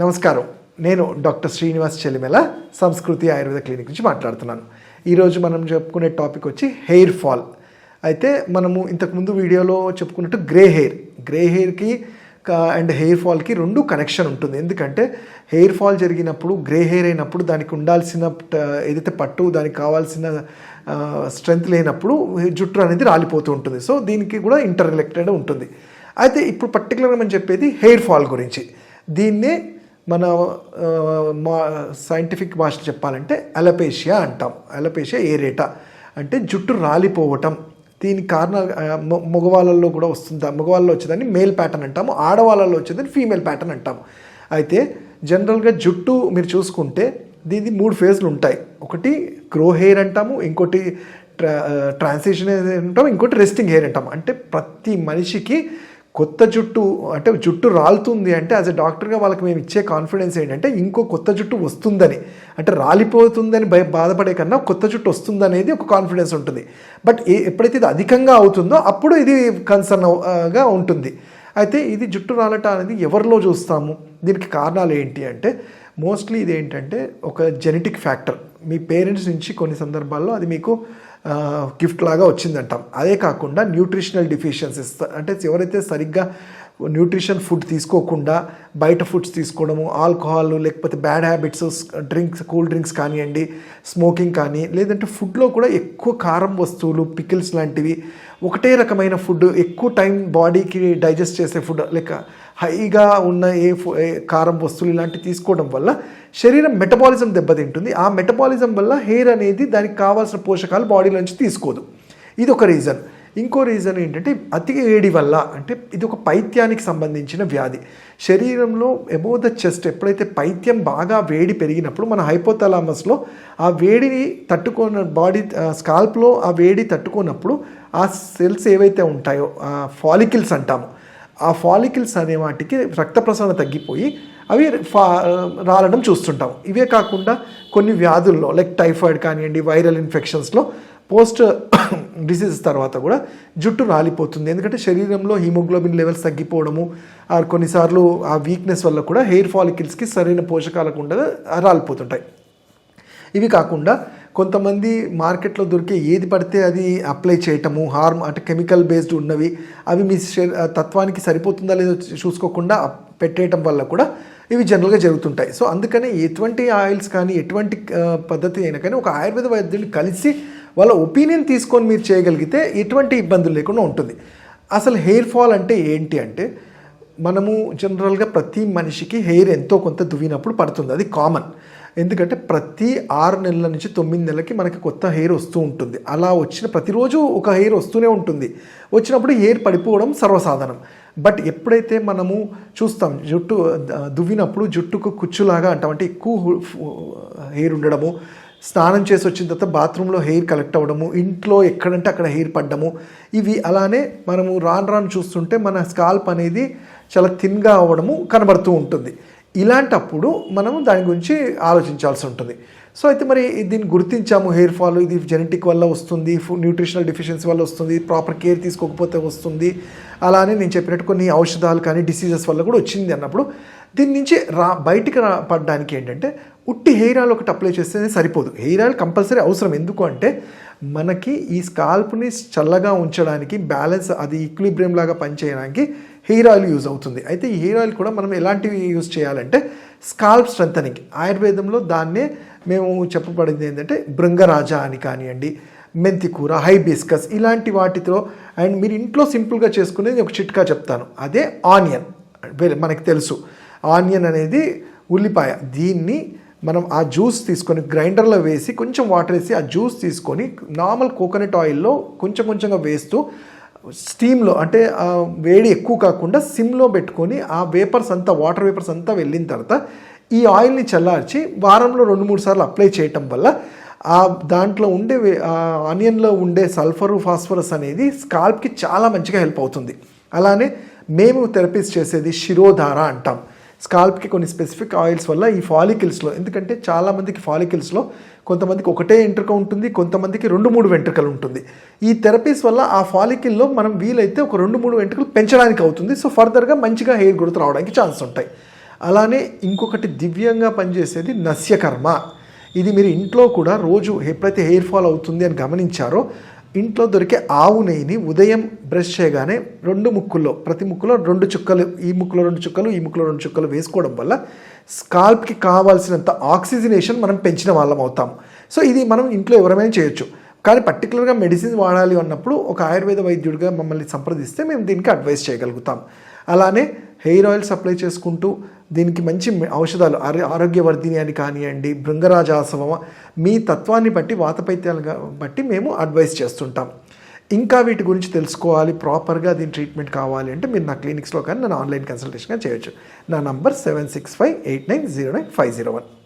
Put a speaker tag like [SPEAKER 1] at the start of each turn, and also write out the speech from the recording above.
[SPEAKER 1] నమస్కారం. నేను డాక్టర్ శ్రీనివాస్ చెలిమెల సంస్కృతి ఆయుర్వేద క్లినిక్ నుంచి మాట్లాడుతున్నాను. ఈరోజు మనం చెప్పుకునే టాపిక్ వచ్చి హెయిర్ ఫాల్. అయితే మనము ఇంతకుముందు వీడియోలో చెప్పుకున్నట్టు గ్రే హెయిర్. గ్రే హెయిర్కి అండ్ హెయిర్ ఫాల్కి రెండు కనెక్షన్ ఉంటుంది. ఎందుకంటే హెయిర్ ఫాల్ జరిగినప్పుడు గ్రే హెయిర్ అయినప్పుడు దానికి ఉండాల్సిన ఏదైతే పట్టు దానికి కావాల్సిన స్ట్రెంగ్త్ లేనప్పుడు జుట్టు అనేది రాలిపోతూ ఉంటుంది. సో దీనికి కూడా ఇంటర్ రిలేటెడ్ ఉంటుంది. అయితే ఇప్పుడు పర్టికులర్గా మనం చెప్పేది హెయిర్ ఫాల్ గురించి. దీన్నే మన మా సైంటిఫిక్ భాష చెప్పాలంటే అలపేషియా అంటాం. అలపేషియా ఏరేటా అంటే జుట్టు రాలిపోవటం. దీని కారణాలు మగవాళ్ళల్లో కూడా వస్తుంది? మగవాళ్ళలో వచ్చేదాన్ని మేల్ ప్యాటర్న్ అంటాము. ఆడవాళ్ళలో వచ్చేదాన్ని ఫీమేల్ ప్యాటర్న్ అంటాము. అయితే జనరల్గా జుట్టు మీరు చూసుకుంటే దీనికి మూడు ఫేజ్లు ఉంటాయి. ఒకటి గ్రో హెయిర్ అంటాము ఇంకోటి ట్రా ట్రాన్సిషన్ అంటాం ఇంకోటి రెస్టింగ్ హెయిర్ అంటాం అంటే ప్రతి మనిషికి కొత్త జుట్టు అంటే జుట్టు రాలుతుంది అంటే యాజ్ ఎ డాక్టర్గా వాళ్ళకి మేము ఇచ్చే కాన్ఫిడెన్స్ ఏంటంటే ఇంకో కొత్త జుట్టు వస్తుందని. అంటే రాలిపోతుందని భయ బాధపడే కన్నా కొత్త జుట్టు వస్తుందనేది ఒక కాన్ఫిడెన్స్ ఉంటుంది. బట్ ఏ ఎప్పుడైతే ఇది అధికంగా అవుతుందో అప్పుడు ఇది కన్సర్న్గా ఉంటుంది. అయితే ఇది జుట్టు రాలట అనేది ఎవరిలో చూస్తాము? దీనికి కారణాలు ఏంటి అంటే మోస్ట్లీ ఇది ఏంటంటే ఒక జెనెటిక్ ఫ్యాక్టర్ మీ పేరెంట్స్ నుంచి కొన్ని సందర్భాల్లో అది మీకు గిఫ్ట్ లాగా వచ్చిందంటాం. అదే కాకుండా న్యూట్రిషనల్ డిఫిషియన్సీస్ అంటే ఎవరైతే సరిగ్గా న్యూట్రిషన్ ఫుడ్ తీసుకోకుండా బయట ఫుడ్స్ తీసుకోవడము ఆల్కహాల్ లేకపోతే bad habits drinks cool drinks కానివ్వండి స్మోకింగ్ కానీ లేదంటే ఫుడ్లో కూడా ఎక్కువ కారం వస్తువులు పికిల్స్ లాంటివి ఒకటే రకమైన ఫుడ్ ఎక్కువ టైం బాడీకి డైజెస్ట్ చేసే ఫుడ్ లేక హైగా ఉన్న ఏ ఏ కారం వస్తువులు ఇలాంటివి తీసుకోవడం వల్ల శరీరం మెటబాలిజం దెబ్బతింటుంది. ఆ మెటబాలిజం వల్ల హెయిర్ అనేది దానికి కావాల్సిన పోషకాలు బాడీలోంచి తీసుకోదు. ఇది ఒక రీజన్. ఇంకో రీజన్ ఏంటంటే అతి వేడి వల్ల అంటే ఇది ఒక పైత్యానికి సంబంధించిన వ్యాధి. శరీరంలో ఎబో ద చెస్ట్ ఎప్పుడైతే పైత్యం బాగా వేడి పెరిగినప్పుడు మన హైపోతలామస్లో ఆ వేడిని తట్టుకున్న బాడీ స్కాల్ప్లో ఆ వేడి తట్టుకున్నప్పుడు ఆ సెల్స్ ఏవైతే ఉంటాయో ఆ ఫాలికిల్స్ అంటాము ఆ ఫాలికిల్స్ అనే వాటికి రక్త ప్రసరణ తగ్గిపోయి అవి ఫా రాలడం చూస్తుంటాం. ఇవే కాకుండా కొన్ని వ్యాధుల్లో లైక్ టైఫాయిడ్ కానివ్వండి వైరల్ ఇన్ఫెక్షన్స్లో పోస్ట్ డిసీజ్ తర్వాత కూడా జుట్టు రాలిపోతుంది. ఎందుకంటే శరీరంలో హీమోగ్లోబిన్ లెవెల్స్ తగ్గిపోవడము కొన్నిసార్లు ఆ వీక్నెస్ వల్ల కూడా హెయిర్ ఫాలికిల్స్కి సరైన పోషకాలకు ఉండగా రాలిపోతుంటాయి. ఇవి కాకుండా కొంతమంది మార్కెట్లో దొరికే ఏది పడితే అది అప్లై చేయటము హార్మ్ అంటే కెమికల్ బేస్డ్ ఉన్నవి అవి మీ తత్వానికి సరిపోతుందా లేదో చూసుకోకుండా పెట్టేయటం వల్ల కూడా ఇవి జనరల్గా జరుగుతుంటాయి. సో అందుకని ఎటువంటి ఆయిల్స్ కానీ ఎటువంటి పద్ధతి అయినా కానీ ఒక ఆయుర్వేద వైద్యుని కలిసి వాళ్ళ ఒపీనియన్ తీసుకొని మీరు చేయగలిగితే ఎటువంటి ఇబ్బందులు లేకుండా ఉంటుంది. అసలు హెయిర్ ఫాల్ అంటే ఏంటి అంటే మనము జనరల్గా ప్రతి మనిషికి హెయిర్ ఎంతో కొంత దువ్వినప్పుడు పడుతుంది. అది కామన్. ఎందుకంటే ప్రతి ఆరు నెలల నుంచి తొమ్మిది నెలలకి మనకి కొత్త హెయిర్ వస్తూ ఉంటుంది. అలా వచ్చిన ప్రతిరోజు ఒక హెయిర్ వస్తూనే ఉంటుంది. వచ్చినప్పుడు హెయిర్ పడిపోవడం సర్వసాధారణం. బట్ ఎప్పుడైతే మనము చూస్తాం జుట్టు దువ్వినప్పుడు జుట్టుకు కుచ్చులాగా అంటాం అంటే ఎక్కువ హెయిర్ ఉండడము స్నానం చేసి వచ్చిన తర్వాత బాత్రూంలో హెయిర్ కలెక్ట్ అవ్వడము ఇంట్లో ఎక్కడంటే అక్కడ హెయిర్ పడ్డము ఇవి అలానే మనము రాను రాను చూస్తుంటే మన స్కాల్ప్ అనేది చాలా థిన్గా అవ్వడము కనబడుతూ ఉంటుంది. ఇలాంటప్పుడు మనం దాని గురించి ఆలోచించాల్సి ఉంటుంది. సో అయితే మరి దీన్ని గుర్తించాము హెయిర్ ఫాల్ ఇది జెనెటిక్ వల్ల వస్తుంది న్యూట్రిషనల్ డిఫిషియన్సీ వల్ల వస్తుంది ప్రాపర్ కేర్ తీసుకోకపోతే వస్తుంది అలానే నేను చెప్పినట్టు కొన్ని ఔషధాలు కానీ డిసీజెస్ వల్ల కూడా వచ్చింది అన్నప్పుడు దీని నుంచి రా బయటికి రా పడడానికి ఏంటంటే ఉట్టి హెయిర్ ఆయిల్ ఒకటి అప్లై చేస్తే సరిపోదు. హెయిర్ ఆయిల్ కంపల్సరీ అవసరం. ఎందుకు అంటే మనకి ఈ స్కాల్ప్ని చల్లగా ఉంచడానికి బ్యాలెన్స్ అది ఈక్విలిబ్రియం లాగా పనిచేయడానికి హెయిర్ ఆయిల్ యూజ్ అవుతుంది. అయితే ఈ హెయిర్ ఆయిల్ కూడా మనం ఎలాంటివి యూజ్ చేయాలంటే స్కాల్ప్ స్ట్రెంథనింగ్. ఆయుర్వేదంలో దాన్నే మేము చెప్పబడింది ఏంటంటే భృంగరాజ అని కానివ్వండి మెంతికూర హైబిస్కస్ ఇలాంటి వాటితో అండ్ మీరు ఇంట్లో సింపుల్గా చేసుకునేది ఒక చిట్కా చెప్తాను. అదే ఆనియన్. మనకు మనకి తెలుసు. ఆనియన్ అనేది ఉల్లిపాయ. దీన్ని మనం ఆ జ్యూస్ తీసుకొని గ్రైండర్లో వేసి కొంచెం వాటర్ వేసి ఆ జ్యూస్ తీసుకొని నార్మల్ కోకోనట్ ఆయిల్లో కొంచెం కొంచెంగా వేస్తూ స్టీమ్లో అంటే వేడి ఎక్కువ కాకుండా సిమ్లో పెట్టుకొని ఆ వేపర్స్ అంతా వాటర్ వేపర్స్ అంతా వెళ్ళిన తర్వాత ఈ ఆయిల్ని చల్లార్చి వారంలో రెండు మూడు సార్లు అప్లై చేయటం వల్ల ఆ దాంట్లో ఉండే ఆ ఆనియన్లో ఉండే సల్ఫరు ఫాస్ఫరస్ అనేది స్కాల్ప్కి చాలా మంచిగా హెల్ప్ అవుతుంది. అలానే మేము థెరపీస్ చేసేది శిరోధార అంటాం. స్కాల్ప్కి కొన్ని స్పెసిఫిక్ ఆయిల్స్ వల్ల ఈ ఫాలికిల్స్లో ఎందుకంటే చాలామందికి ఫాలికిల్స్లో కొంతమందికి ఒకటే వెంట్రుక ఉంటుంది కొంతమందికి రెండు మూడు వెంట్రుకలు ఉంటుంది. ఈ థెరపీస్ వల్ల ఆ ఫాలికిల్లో మనం వీలైతే ఒక రెండు మూడు వెంట్రుకలు పెంచడానికి అవుతుంది. సో ఫర్దర్గా మంచిగా హెయిర్ గ్రోత్ రావడానికి ఛాన్స్ ఉంటాయి. అలానే ఇంకొకటి దివ్యంగా పనిచేసేది నస్యకర్మ. ఇది మీరు ఇంట్లో కూడా రోజు ఎప్పుడైతే హెయిర్ ఫాల్ అవుతుంది అని గమనించారో ఇంట్లో దొరికే ఆవు నెయ్యిని ఉదయం బ్రష్ చేయగానే రెండు ముక్కుల్లో ప్రతి ముక్కులో రెండు చుక్కలు ఈ ముక్కులో రెండు చుక్కలు ఈ ముక్కులో రెండు చుక్కలు వేసుకోవడం వల్ల స్కాల్ప్కి కావాల్సినంత ఆక్సిజనేషన్ మనం పెంచిన వాళ్ళం అవుతాం. సో ఇది మనం ఇంట్లో ఎవరైనా చేయొచ్చు. కానీ పర్టికులర్గా మెడిసిన్స్ వాడాలి అన్నప్పుడు ఒక ఆయుర్వేద వైద్యుడిగా మమ్మల్ని సంప్రదిస్తే మేము దీనికి అడ్వైస్ చేయగలుగుతాం. అలానే హెయిర్ ఆయిల్ సప్లై చేసుకుంటూ దీనికి మంచి ఔషధాలు ఆరో ఆరోగ్యవర్ధిని అని కానివ్వండి భృంగరాజాసవమ మీ తత్వాన్ని బట్టి వాతపైత్యాలుగా బట్టి మేము అడ్వైస్ చేస్తుంటాం. ఇంకా వీటి గురించి తెలుసుకోవాలి ప్రాపర్గా దీని ట్రీట్మెంట్ కావాలి అంటే మీరు నా క్లినిక్స్లో కానీ నన్ను ఆన్లైన్ కన్సల్టేషన్గా చేయొచ్చు. నా number seven six five eight nine zero nine five zero one.